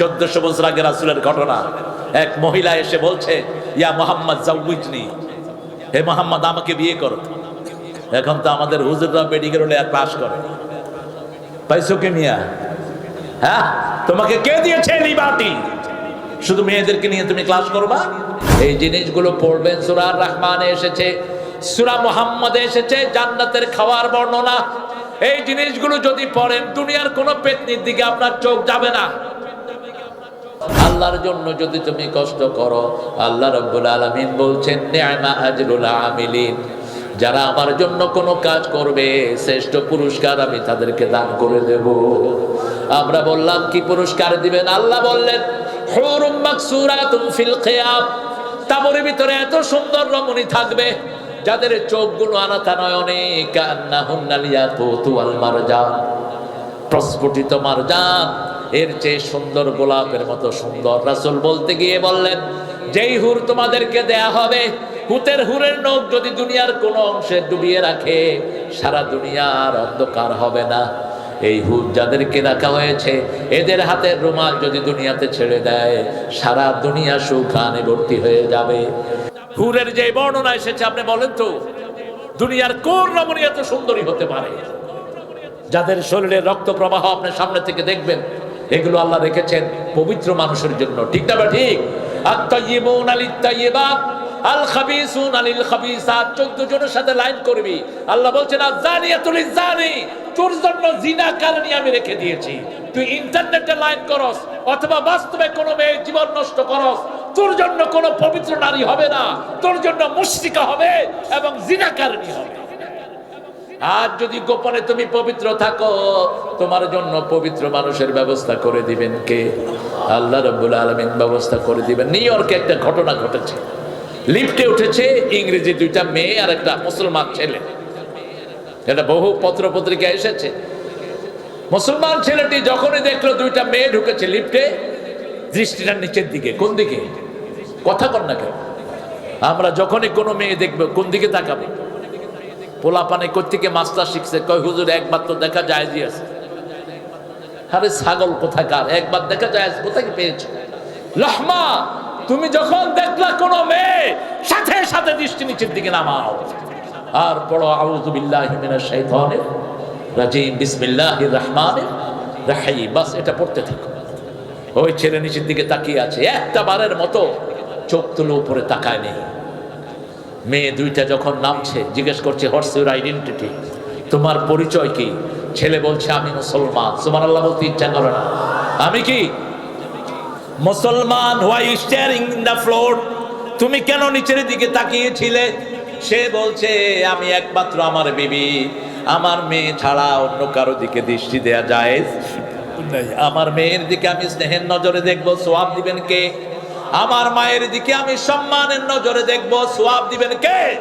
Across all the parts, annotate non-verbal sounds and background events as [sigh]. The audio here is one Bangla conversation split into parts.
চোদ্দশো বছর আগে রাসুলের ঘটনা। এক মহিলা এসে বলছে, ইয়া মোহাম্মদ, জাউজনি। হে মোহাম্মদ, আমাকে বিয়ে করো। এখন তো আমাদের হুজুররা মেডিকেল হলে ক্লাস করে। পাইছো কে মিয়া? হ্যাঁ? তোমাকে কে দিয়েছে লিবার্টি? শুধু মেয়েদেরকে নিয়ে তুমি ক্লাস করবা? এই জিনিসগুলো পড়বেন সুরার রহমানে এসেছে, সুরা মোহাম্মদে এসেছে, জান্নাতের খাওয়ার বর্ণনা। এই জিনিসগুলো যদি পড়েন, দুনিয়ার কোনো পেতনির দিকে আপনার চোখ যাবে না। আল্লাহর জন্য যদি তুমি কষ্ট করো, আল্লাহ রব্বুল আলামিন বলছেন নি'মা আজরুল আমিলিন। যারা আমার জন্য কোনো কাজ করবে, শ্রেষ্ঠ পুরস্কার আমি তাদেরকে দান করে দেব। আমরা বললাম, কি পুরস্কার দিবেন? আল্লাহ বললেন ভিতরে এত সুন্দর রমণী থাকবে, যাদের চোখগুলো আনাতা নয়নে কান্নাহুন্নাল ইয়াকুতু ওয়াল মারজান। প্রস্ফুটিত মারজান। এর চেয়ে সুন্দর গোলাপের মতো সুন্দর। রাসুল বলতে গিয়ে বললেন, যেই হুর তোমাদেরকে দেয়া হবে, হুতের হুরের নখ যদি দুনিয়ার কোন অংশে ডুবিয়ে রাখে, সারা দুনিয়ার অন্ধকার হবে না। এই হুর যাদেরকে রাখা হয়েছে, এদের হাতের রুমাল যদি দুনিয়াতে ছেড়ে দেয়, সারা দুনিয়া সুখানে ভর্তি হয়ে যাবে। হুরের যে বর্ণনা এসেছে, আপনি বলেন তো, দুনিয়ার কোন রমণী এত সুন্দরী হতে পারে? যাদের শরীরে রক্ত প্রবাহ আপনার সামনে থেকে দেখবেন এগুলো আল্লাহ রেখেছেন পবিত্র মানুষের জন্য। ঠিক না ঠিক? আত্মাইয়িবুন আল খাবিসুন আলিল খাবিসাত 14 জনের সাথে লাইন করবি। আল্লাহ বলছেন আযানিয়াতুল জানি তোর জন্য আমি রেখে দিয়েছি। তুই ইন্টারনেটে লাইন করস, অথবা কোনো মেয়ে জীবন নষ্ট করস, তোর জন্য কোনো পবিত্র নারী হবে না, তোর জন্য মুশরিকা হবে এবং জিনা কারণী হবে। আর যদি গোপনে তুমি পবিত্র থাকো, তোমার জন্য পবিত্র মানুষের ব্যবস্থা করে দিবেন কে? আল্লাহ রব্বুল আলমিন ব্যবস্থা করে দিবেন। নিউ ইয়র্কে একটা ঘটনা ঘটেছে। লিফটে উঠেছে ইংরেজি দুইটা মেয়ে আর একটা মুসলমান ছেলে। এটা বহু পত্র পত্রিকা এসেছে। মুসলমান ছেলেটি যখনই দেখল দুইটা মেয়ে ঢুকেছে লিফটে, দৃষ্টিটা নিচের দিকে, কোন দিকে? কথা কর না কেন? আমরা যখনই কোনো মেয়ে দেখব, কোন দিকে তাকাবো? পোলা পানে কোথেকে মাস্টার শিখছে, কয়, হুজুর, একবার তো দেখা যায় আছে। আরে ছাগল কোথাকার? একবার দেখা যায় কোথায় পেয়েছ? লহমা, তুমি যখন দেখলা কোন মেয়ে, সাথে সাথে দৃষ্টি নিচের দিকে নামাও। আর পড়ো, আউযু বিল্লাহি মিনাশ শাইতানির রাজিম, বিসমিল্লাহির রহমানির রাহিম। বাস, এটা পড়তে থাকো। ওই ছেলে নিচের দিকে তাকিয়ে আছে, একটা বারের মতো চোখ তুলে উপরে তাকায় নেই মেয়ে দুইটা যখন নামছে জিজ্ঞেস করছে হোয়াটস ইউর আইডেন্টিটি তোমার পরিচয় কি? ছেলে বলছে আমি মুসলমান। সুমান আল্লাহ বলতে ইচ্ছা করে না। আমি কি? মুসলমান why steering in the floor তুমি কেন নিচের দিকে তাকিয়েছিলে? সে বলছে আমি একমাত্র আমার বিবি। আমার মেয়ে ছাড়া অন্য কারও দিকে দৃষ্টি দেয়া যায়? [laughs] আমার মেয়ের দিকে আমি স্নেহের নজরে দেখব। সোয়াব দিবেন কে? আমার মায়ের দিকে আমি সম্মানের নজরে দেখব, সোয়াব দিবেন কে?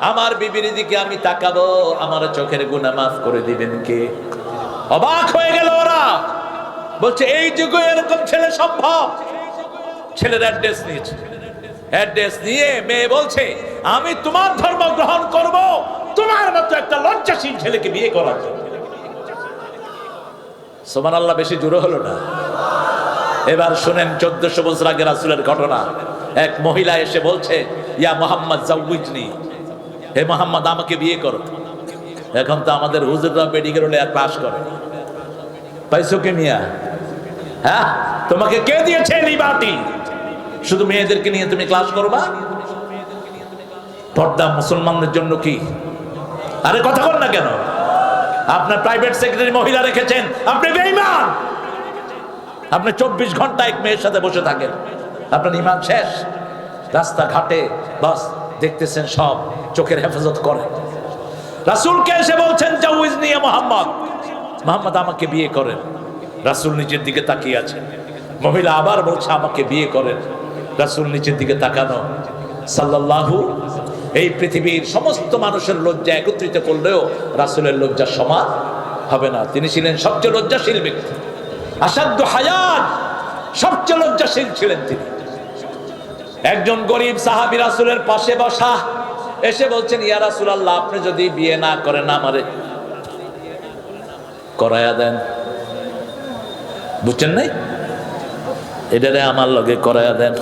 আমার বিবির দিকে আমি তাকাবো, আমার চোখের গুণা মাফ করে দিবেন কে? অবাক হয়ে গেল ওরা। বলছে, এই যুগে এরকম ছেলে সম্ভব? ছেলের অ্যাড্রেস নিয়েছে। অ্যাড্রেস নিয়ে মেয়ে বলছে, আমি তোমার ধর্ম গ্রহণ করব, তোমার মতো একটা লজ্জাসীন ছেলেকে বিয়ে জন্য। সোমান আল্লাহ বেশি জোরে হলো না। এবার শুনেন চোদ্দশো বছর আগে রাসুলের ঘটনা। এক মহিলা এসে বলছে, ইয়া মোহাম্মদ জাউজনি হে মোহাম্মদ, আমাকে বিয়ে করো। এখন তো আমাদের হুজুররা মেডিকেল হলে ক্লাস করে। পাইছো কে মিয়া? হ্যাঁ? তোমাকে কে দিয়েছে লিবার্টি শুধু মেয়েদেরকে নিয়ে তুমি ক্লাস করবা? পর্দা মুসলমানদের জন্য কি? আরে কথা বল না কেন। আপনার প্রাইভেট সেক্রেটারি মহিলা রেখেছেন। আপনি বেঈমান! আপনি চব্বিশ ঘণ্টা এক মেয়ের সাথে বসে থাকেন। আপনার ইমান শেষ? রাস্তাঘাটে বাস, দেখতেছেন সব, চোখের হেফাজত করে। রাসুলকে এসে বলছেন জাউজ নিয়ে মোহাম্মদ। মোহাম্মদ আমাকে বিয়ে করেন। রাসুল নিচের দিকে তাকিয়ে আছেন। মহিলা আবার বলছে, আমাকে বিয়ে করেন। রাসুল নিচের দিকে তাকানো। সাল্লাল্লাহু, এই পৃথিবীর সমস্ত মানুষের লজ্জা একত্রিত করলেও রাসুলের লজ্জা সমান হবে না। তিনি ছিলেন সবচেয়ে লজ্জাশীল ব্যক্তি। আসাধ্য হায়াত, সবচেয়ে লজ্জাশীল ছিলেন তিনি। একজন গরিব সাহাবি রাসুলের পাশে বসা, এসে বলছেন, ইয়া রাসুল আল্লাহ আপনি যদি বিয়ে না করেন আমারে, করায়া দেন। বুঝছেন নাই? এটারে আমার লগে করায়া দেন।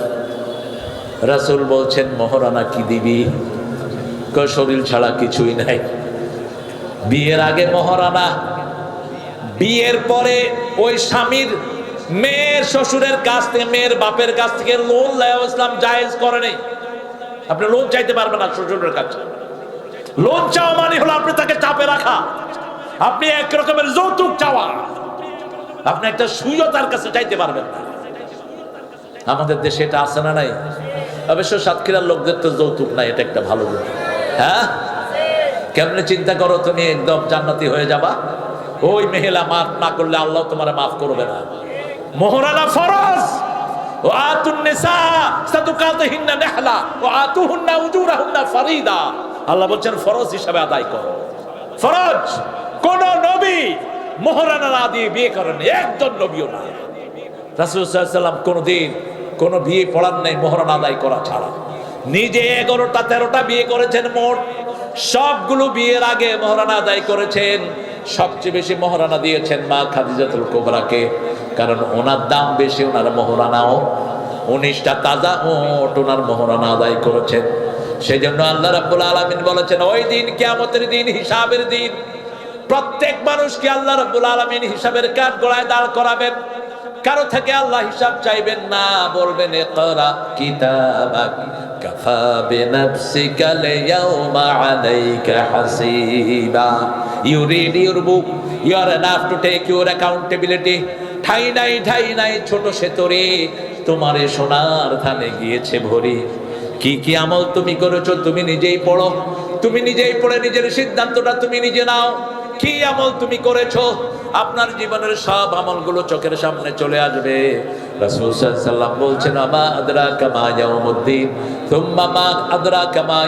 রাসূল বলছেন, মহারানা কি দিবি? শরীর ছাড়া কিছুই নাই। বিয়ের আগে মহারানা, বিয়ের পরে ওই স্বামীর মেয়ের শ্বশুরের কাছ থেকে, মেয়ের বাপের কাছ থেকে লোন লেওয়া ইসলাম জায়েজ করে নেই। আপনি লোন চাইতে পারবেন না শ্বশুরের কাছে। লোন চাওয়া মানে হলো আপনি তাকে চাপে রাখা। আপনি এক রকমের যৌতুক চাওয়া। আপনি একটা সুইও তার কাছে চাইতে পারবেন না। আমাদের দেশে এটা আছে না নাই? অবশ্য সাতক্ষীরার লোকদের তো যৌতুক নাই, এটা একটা ভালো হ্যাঁ? কেমনে চিন্তা করো তুমি, একদম জান্নাতি হয়ে যাবা। ওই মেহেলা মাফ না করলে আল্লাহ তোমার মাফ করবে না। মোহরানা ফরজ। আল্লাহ বলছেন আদায় করো। কোন নবী দিয়ে বিয়ে নবীও কোনো বিয়ে পড়ার নাই, মোহরানা আদায় করা ছাড়া। নিজে এগারোটা তেরোটা বিয়ে করেছেন মোট। সবগুলো বিয়ের আগে মহারানা আদায় করেছেন। সবচেয়ে বেশি মহারানা দিয়েছেন মা খাদিজাতুল কোবরাকে। কারণ ওনার দাম বেশি, ওনার মহারানাও। উনিশটা তাজা ওট ওনার মহারানা আদায় করেছেন। সেই জন্য আল্লাহ রাব্বুল আলামিন বলেছেন, ওই দিন কিয়ামতের দিন, হিসাবের দিন। প্রত্যেক মানুষকে আল্লাহ রাব্বুল আলামিন হিসাবের কাঠ গড়ায় দাঁড় করাবেন। কারও থেকে আল্লাহ হিসাব চাইবেন না, বলবেন কাফা বিনাফসিকা লিয়াউমা আলাইকা হাসিবা you read your book you are enough to take your accountability ঠাই নাই ঠাই নাই, ছোট সেতরে তোমারে সোনার ধানে গিয়েছে ভরি। কি কি আমল তুমি করেছ তুমি নিজেই পড়ো। তুমি নিজেই পড়ে নিজের সিদ্ধান্তটা তুমি নিজে নাও। কি আমল তুমি করেছ? আপনার জীবনের সব আমলগুলো চোখের সামনে চলে আসবে। রাসূল বলছেন, আমা আদরা কামা আদরা কামা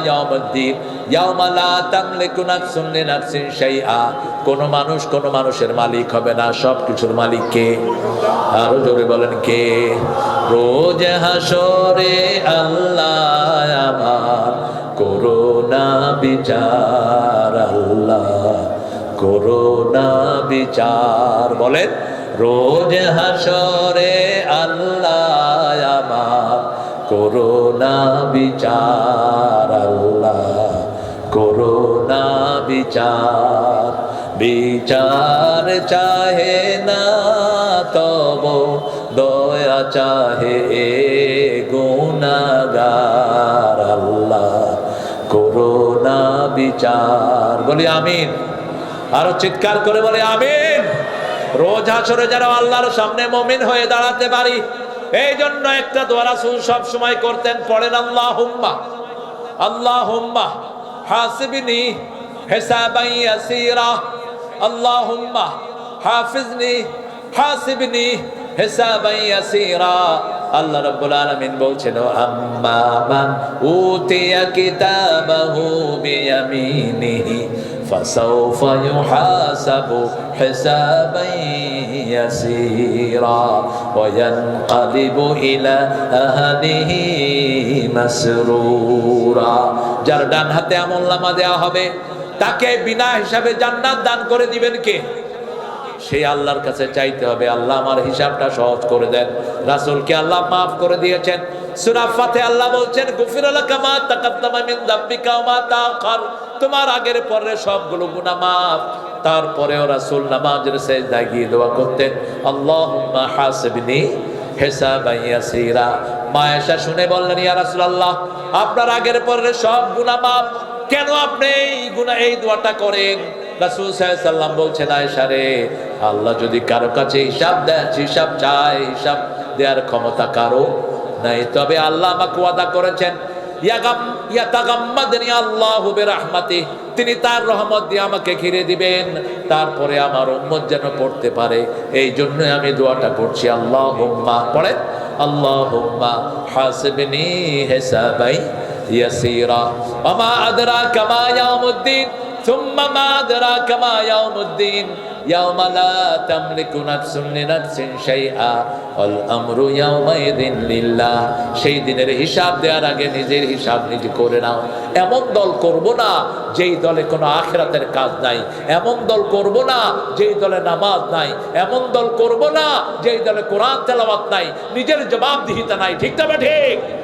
কোন মানুষ কোন মানুষের মালিক হবে না সব কিছুর মালিক কে? আরও জোরে বলেন, কে? রোজ হাসরে আল্লাহ করোনা বিচার আল্লাহ। করোনা বিচার বলেন, রোজ হাসরে আল্লাহ আমার করোনা বিচার আল্লাহ করোনা বিচার বিচার চাহে না, তব দয়া চাহে গুনাগার আল্লাহ করোনা বিচার বলি আমিন। আরও চিৎকার করে বলে, আমিন! রোজ হাসরে যারা আল্লাহর সামনে মমিন হয়ে দাঁড়াতে পারি এই জন্য একটা দোয়া রাসূল সব সময় করতেন, পড়েন আল্লাহ হুম্মা আল্লাহ হুম্মা হাসিবনি হিসাবান আসিরা আল্লাহ হুম্মা হাফিজনি, হাসিবনি হিসাবান ইয়াসীরা। আল্লাহ রাব্বুল আলামিন বলছেন আম্মা মান উতিয়া কিতাবাহু বিয়ামিনিহি فسوف يحاسب حسابا يسيرا وينقلب إلى أهله مسرورا যার ডান হাতে আমল নামা দেওয়া হবে তাকে বিনা হিসাবে জান্নাত দান করে দিবেন কে সেই আল্লাহর কাছে চাইতে হবে আল্লাহ আমার হিসাবটা সহজ করে দেন রাসূলকে আল্লাহ মাফ করে দিয়েছেন সূরা ফাতে আল্লাহ বলছেন গুফিরালাকা মা তাকাদ্দামা মিন যামবিকা ওয়া মা তাআখার তোমার আগের পরের সবগুলো গুনাহ মাফ। তারপরেও রাসূল নামাজের সেজদায় গিয়ে দোয়া করতেন, আল্লাহুম্মা হাসিবনি ইয়াসীরা। শুনে বললেন আপনার আগের পরের সব কেন আপনি এই গুনাহ, এই দোয়াটা করেন? বলছেন আল্লাহ যদি কারও কাছে হিসাব দেয়, হিসাব চায়, হিসাব দেওয়ার ক্ষমতা কারও নাই, তবে আল্লাহ আমাকে ওয়াদা করেছেন আল্লাহু বিরহমাতি তিনি তার রহমত দিয়ে আমাকে ঘিরে দিবেন তারপরে আমার উম্মত যেন পড়তে পারে এই জন্য আমি দোয়াটা করছি আল্লাহুম্মা পড়েন আল্লাহুম্মা হাসিবনি হিসাবাই ইয়াসীরা ওয়া মা আদরাকা মা ইয়াউমুদ্দিন ثم ما أدراك ما يوم الدين সেই দিনের হিসাব দেওয়ার আগে নিজের হিসাব নিজে করে নাও। এমন দল করব না যেই দলে কোনো আখেরাতের কাজ নাই। এমন দল করব না যেই দলে নামাজ নাই। এমন দল করব না যেই দলে কোরআন তেলাওয়াত নাই। নিজের জবাবদিহিতা নাই। ঠিক তবে ঠিক?